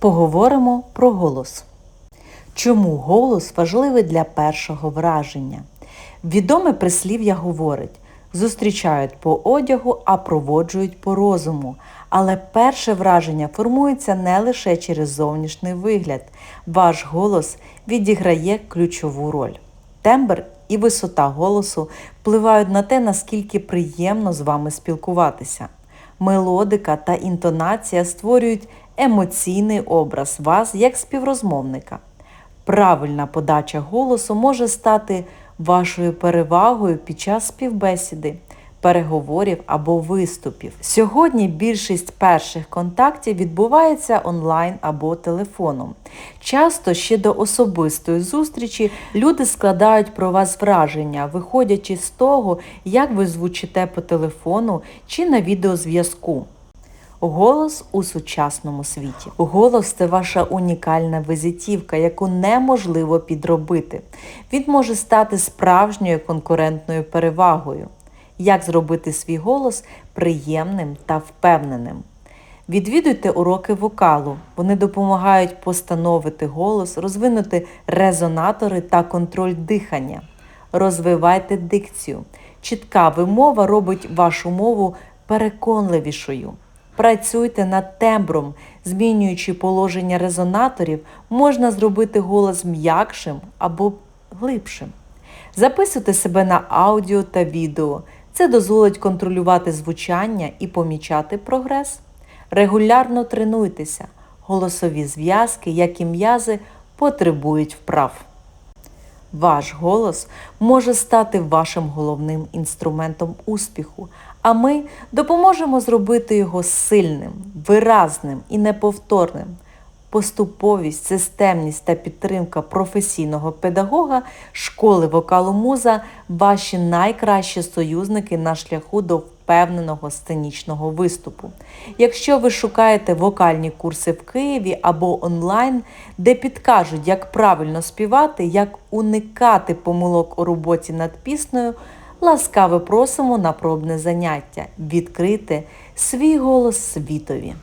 Поговоримо про голос. Чому голос важливий для першого враження? Відоме прислів'я говорить: зустрічають по одягу, а проводжують по розуму. Але перше враження формується не лише через зовнішній вигляд. Ваш голос відіграє ключову роль. Тембр і висота голосу впливають на те, наскільки приємно з вами спілкуватися. Мелодика та інтонація створюють емоційний образ вас як співрозмовника. Правильна подача голосу може стати вашою перевагою під час співбесіди, переговорів або виступів. Сьогодні більшість перших контактів відбувається онлайн або телефоном. Часто ще до особистої зустрічі люди складають про вас враження, виходячи з того, як ви звучите по телефону чи на відеозв'язку. Голос у сучасному світі. Голос це ваша унікальна визитівка, яку неможливо підробити. Він може стати справжньою конкурентною перевагою. Як зробити свій голос приємним та впевненим? Відвідуйте уроки вокалу. Вони допомагають постановити голос, розвинути резонатори та контроль дихання. Розвивайте дикцію. Чітка вимова робить вашу мову переконливішою. Працюйте над тембром, змінюючи положення резонаторів, можна зробити голос м'якшим або глибшим. Записуйте себе на аудіо та відео. Це дозволить контролювати звучання і помічати прогрес. Регулярно тренуйтеся. Голосові зв'язки, як і м'язи, потребують вправ. Ваш голос може стати вашим головним інструментом успіху, а ми допоможемо зробити його сильним, виразним і неповторним. Поступовість, системність та підтримка професійного педагога школи вокалу муза ваші найкращі союзники на шляху до впевненого сценічного виступу. Якщо ви шукаєте вокальні курси в Києві або онлайн, де підкажуть, як правильно співати, як уникати помилок у роботі над піснею, ласкаво просимо на пробне заняття відкрити свій голос світові.